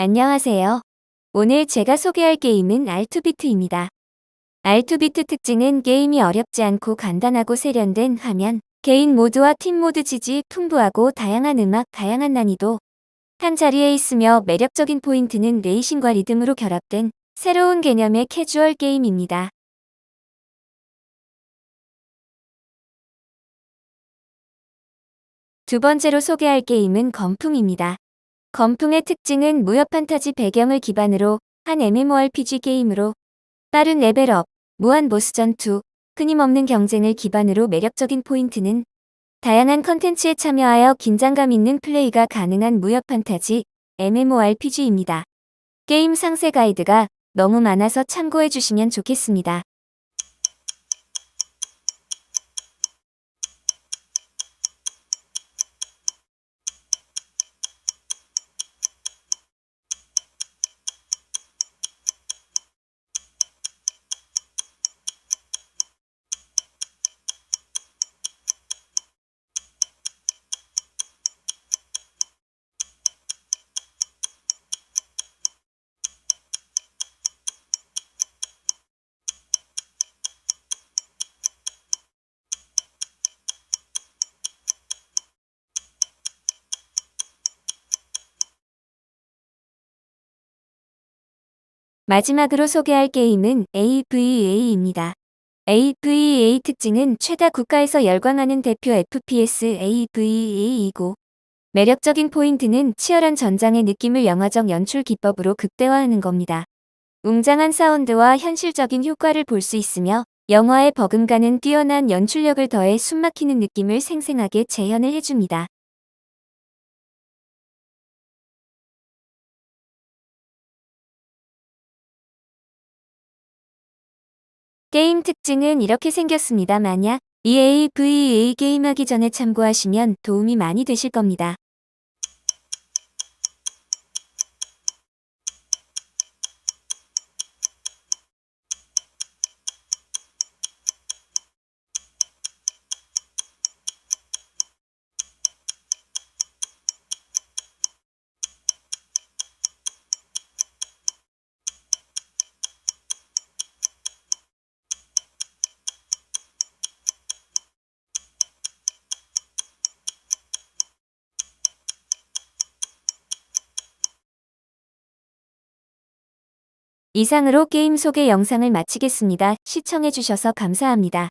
안녕하세요. 오늘 제가 소개할 게임은 알투비트입니다. 알투비트 특징은 게임이 어렵지 않고 간단하고 세련된 화면, 개인 모드와 팀 모드 지지, 풍부하고 다양한 음악, 다양한 난이도, 한 자리에 있으며 매력적인 포인트는 레이싱과 리듬으로 결합된 새로운 개념의 캐주얼 게임입니다. 두 번째로 소개할 게임은 건풍입니다. 건풍의 특징은 무협 판타지 배경을 기반으로 한 MMORPG 게임으로 빠른 레벨업, 무한 보스 전투, 끊임없는 경쟁을 기반으로 매력적인 포인트는 다양한 컨텐츠에 참여하여 긴장감 있는 플레이가 가능한 무협 판타지 MMORPG입니다. 게임 상세 가이드가 너무 많아서 참고해 주시면 좋겠습니다. 마지막으로 소개할 게임은 AVA입니다. AVA 특징은 최다 국가에서 열광하는 대표 FPS AVA이고 매력적인 포인트는 치열한 전장의 느낌을 영화적 연출 기법으로 극대화하는 겁니다. 웅장한 사운드와 현실적인 효과를 볼 수 있으며 영화에 버금가는 뛰어난 연출력을 더해 숨막히는 느낌을 생생하게 재현을 해줍니다. 게임 특징은 이렇게 생겼습니다. 만약 이 AVA 게임하기 전에 참고하시면 도움이 많이 되실 겁니다. 이상으로 게임 소개 영상을 마치겠습니다. 시청해주셔서 감사합니다.